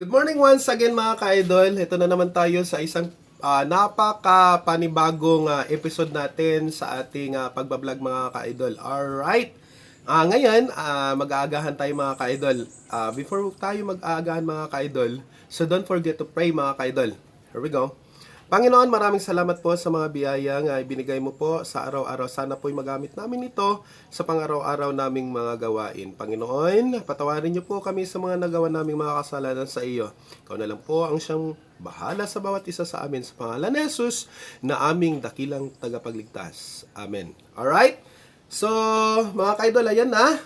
Good morning once again mga ka-idol. Ito na naman tayo sa isang ah, napaka panibagong ah, episode natin sa ating ah, pagbablog mga ka-idol. Alright. Ah, ngayon, ah, mag-aagahan tayo mga ka-idol. Ah, before tayo mag-aagahan mga ka-idol, so don't forget to pray mga ka-idol. Here we go. Panginoon, maraming salamat po sa mga biyayang uh, ibinigay mo po sa araw-araw. Sana po'y magamit namin ito sa pang-araw-araw naming mga gawain. Panginoon, patawarin niyo po kami sa mga nagawa naming mga kasalanan sa iyo. Ikaw na lang po ang siyang bahala sa bawat isa sa amin sa pangalan ni Jesus na aming dakilang tagapagligtas. Amen. Alright? So, mga kaidol, ayan na.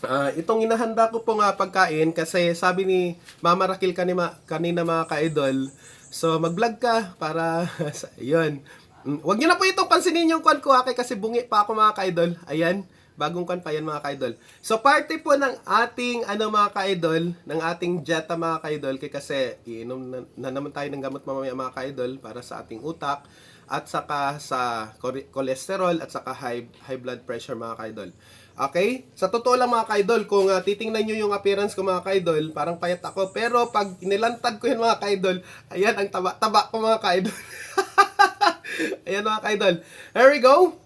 Ah, itong inahanda ko po nga pagkain kasi sabi ni Mama Rakil kanina, kanina mga ka-idol, so mag-vlog ka para yun. Mm, Huwag niyo na po itong pansinin yung kwan ko ha, kasi bungi pa ako mga ka-idol. Ayan, bagong kwan pa yan mga ka-idol. So party po ng ating ano mga ka-idol, ng ating Jetta mga ka-idol, kasi iinom na, na naman tayo ng gamot mamaya mga ka-idol para sa ating utak at saka sa cholesterol at saka high high blood pressure mga ka-idol. Okay? Sa totoo lang mga ka-idol, kung uh, titingnan nyo yung appearance ko mga ka-idol, parang payat ako. Pero pag inilantad ko yun mga ka-idol, ayan ang taba-taba ko mga ka-idol. ayan mga ka-idol. Here we go.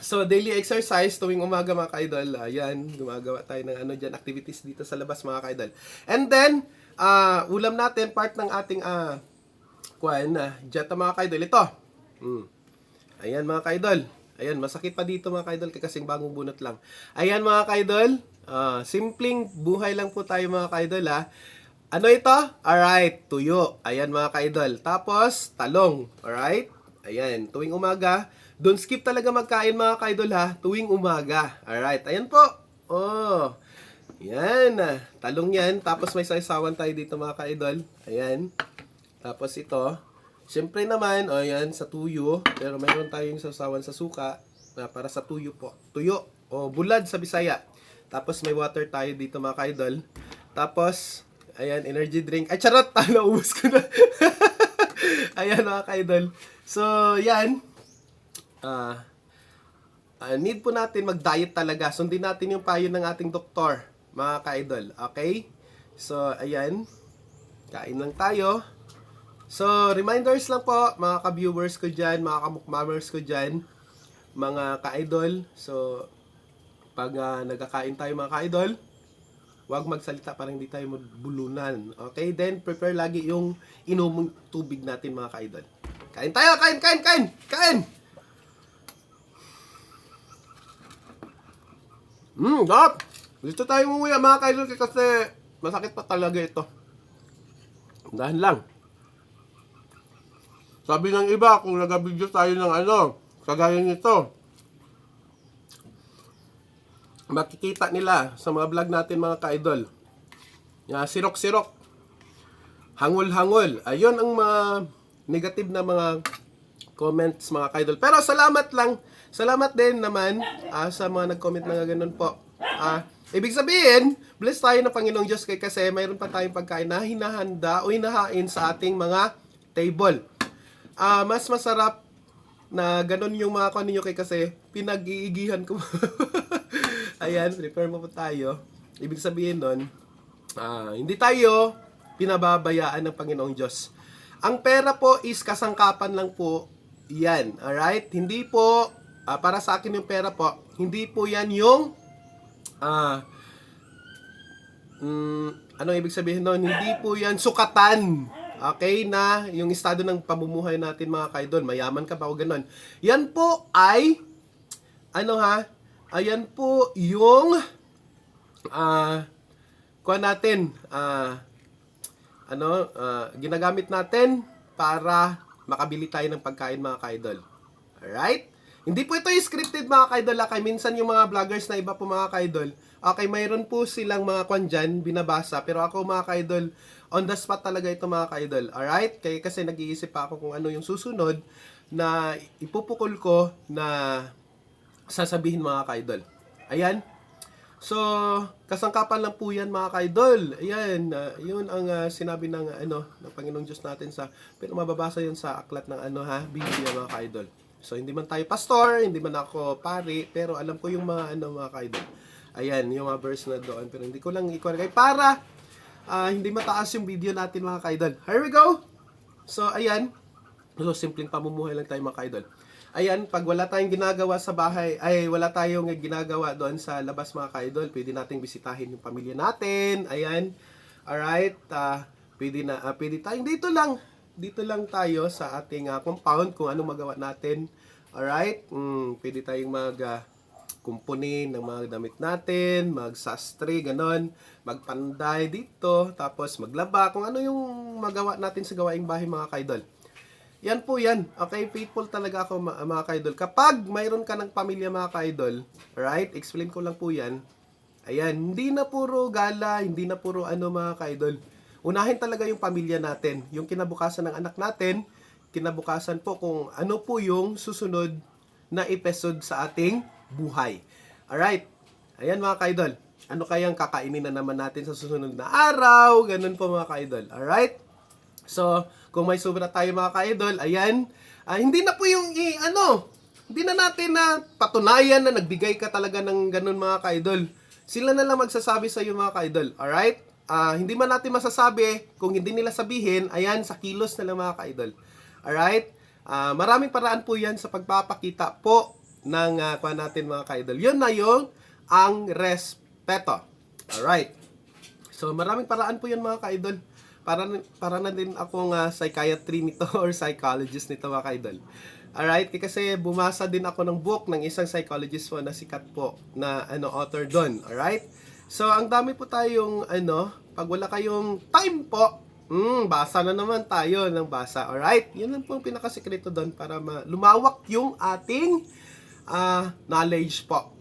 So, daily exercise tuwing umaga mga ka-idol. Ayan, gumagawa tayo ng ano dyan, activities dito sa labas mga ka-idol. And then, ah, ulam natin, part ng ating, ah, kuwan, uh, jetta mga ka-idol. Ito. Mm. Ayan mga ka-idol. Ayan, masakit pa dito mga ka-idol kasi kasing bagong bunot lang. Ayan mga ka-idol. Ah, simpleng buhay lang po tayo mga ka-idol ha. Ano ito? Alright, tuyo. Ayan mga ka-idol. Tapos, talong. Alright? Ayan, tuwing umaga. Don't skip talaga magkain mga ka-idol ha. Tuwing umaga. Alright, ayan po. Oh. Yan. ah. Talong yan. Tapos may saysawan tayo dito mga ka-idol. Ayan. Tapos ito. Siyempre naman, o oh, yan, sa tuyo. Pero mayroon tayong sasawan sa suka na para sa tuyo po. Tuyo o bulad sa Bisaya. Tapos may water tayo dito mga ka-idol. Tapos, ayan, energy drink. Ay, charot! Ah, naubos ko na. ayan mga ka-idol. So, yan. Ah, ah, need po natin mag-diet talaga. Sundin natin yung payo ng ating doktor, mga ka-idol. Okay? So, ayan. Kain lang tayo. So, reminders lang po, mga ka-viewers ko dyan, mga kamukmamers ko dyan, mga ka-idol. So, pag ah, nagkakain tayo mga ka-idol, huwag magsalita para hindi tayo bulunan. Okay? Then, prepare lagi yung inumong tubig natin mga ka-idol. Kain tayo! Kain! Kain! Kain! Kain! Hmm, dap! Dito tayo umuwi mga ka-idol kasi masakit pa talaga ito. Dahan lang. Sabi ng iba, kung nag-video tayo ng ano, kagaya nito, makikita nila sa mga vlog natin mga ka-idol. Sirok-sirok. Hangul-hangul. Ayun ang mga negative na mga comments mga ka-idol. Pero salamat lang. Salamat din naman ah, sa mga nag-comment na ganun po. Ah, ibig sabihin, bless tayo ng Panginoong Diyos kay kasi mayroon pa tayong pagkain na hinahanda o hinahain sa ating mga table. Ah, mas masarap na ganun yung mga kuno ninyo kay kasi pinag-iigihan ko. Ayan, prepare mo po tayo. Ibig sabihin nun, ah, hindi tayo pinababayaan ng Panginoong Diyos. Ang pera po is kasangkapan lang po yan. Alright? Hindi po, ah, para sa akin yung pera po, hindi po yan yung, ah, mm, ano ibig sabihin nun? Hindi po yan sukatan. Okay na yung estado ng pamumuhay natin mga kaidol. Mayaman ka pa o ganun. Yan po ay, ano ha? Ayan po yung, ah, kuha natin, ah, ano, ah, ginagamit natin para makabili tayo ng pagkain mga ka-idol. Alright? Hindi po ito scripted mga ka-idol. Kaya minsan yung mga vloggers na iba po mga ka-idol, okay, mayroon po silang mga kwan dyan, binabasa. Pero ako mga ka-idol, on the spot talaga ito mga ka-idol. Alright? Kaya kasi nag-iisip pa ako kung ano yung susunod na ipupukol ko na sasabihin mga ka-idol. Ayan. So, kasangkapan lang po yan mga ka-idol. Ayan, ah, yun ang ah, sinabi ng ano ng Panginoong Diyos natin sa pero mababasa yun sa aklat ng ano ha, Biblia mga ka-idol. So, hindi man tayo pastor, hindi man ako pari, pero alam ko yung mga ano mga ka-idol. Ayan, yung mga verse na doon, pero hindi ko lang ikwalagay para ah, hindi mataas yung video natin mga ka-idol. Here we go! So, ayan. So, simpleng pamumuhay lang tayo mga ka-idol. Ayan, pag wala tayong ginagawa sa bahay, ay wala tayong ginagawa doon sa labas mga ka-idol, pwede nating bisitahin yung pamilya natin. Ayan. Alright. ah pwede na, ah, pwede tayong dito lang. Dito lang tayo sa ating ah, compound kung anong magawa natin. Alright. Mm, pwede tayong mag ah, kumpunin ng mga damit natin, magsastre, ganon, magpanday dito, tapos maglaba, kung ano yung magawa natin sa gawaing bahay mga kaidol. Yan po yan. Okay, faithful talaga ako mga kaidol. Kapag mayroon ka ng pamilya mga kaidol, right? Explain ko lang po yan. Ayan, hindi na puro gala, hindi na puro ano mga kaidol. Unahin talaga yung pamilya natin. Yung kinabukasan ng anak natin, kinabukasan po kung ano po yung susunod na episode sa ating buhay. Alright, ayan mga kaidol. Ano kayang kakainin na naman natin sa susunod na araw? Ganun po mga kaidol. Alright? So, kung may sobra tayo mga ka-idol, ayan, ah, hindi na po yung, i- ano, hindi na natin na patunayan na nagbigay ka talaga ng ganun mga ka-idol. Sila na lang magsasabi sa iyo mga ka-idol, alright? Ah, hindi man natin masasabi, kung hindi nila sabihin, ayan, sa kilos na lang mga ka-idol. Alright? Ah, maraming paraan po yan sa pagpapakita po ng uh, kuha natin mga ka-idol. Yun na yung ang respeto. Alright? So maraming paraan po 'yan mga ka-idol. Para para na din akong uh, psychiatry nito or psychologist nito mga ka-idol. Alright, kasi bumasa din ako ng book ng isang psychologist po na sikat po na ano author doon. Alright? So ang dami po tayong ano, pag wala kayong time po, mm, basa na naman tayo ng basa. Alright? Yun lang po ang pinakasikreto doon para ma- lumawak yung ating ah, knowledge po.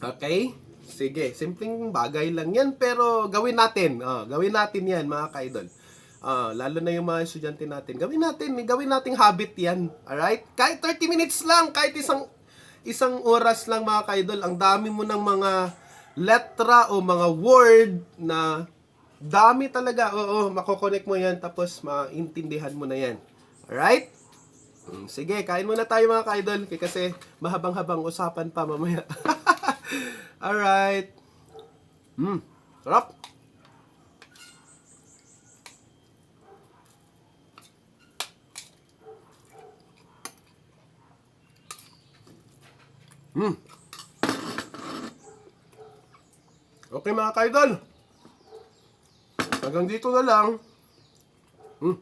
Okay? Sige, simpleng bagay lang yan, pero gawin natin. Oh, gawin natin yan, mga ka-idol. Ah, lalo na yung mga estudyante natin. Gawin natin, gawin nating habit yan. Alright? Kahit 30 minutes lang, kahit isang isang oras lang mga ka-idol, ang dami mo ng mga letra o mga word na dami talaga. Oo, makokonek mo yan, tapos maintindihan mo na yan. Alright? Mm, Sige, kain muna tayo mga ka-idol kasi mahabang-habang usapan pa mamaya. Alright. Hmm, sarap. Hmm. Okay mga ka-idol. Hanggang dito na lang. Hmm.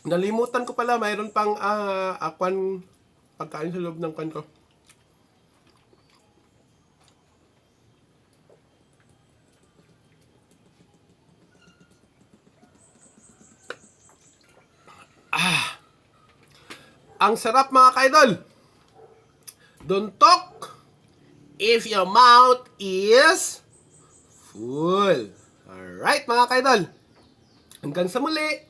Nalimutan ko pala, mayroon pang ah, akwan pagkain sa loob ng kanto. Ah. Ang sarap mga kaidol. Don't talk if your mouth is full. Alright mga kaidol. Hanggang sa muli.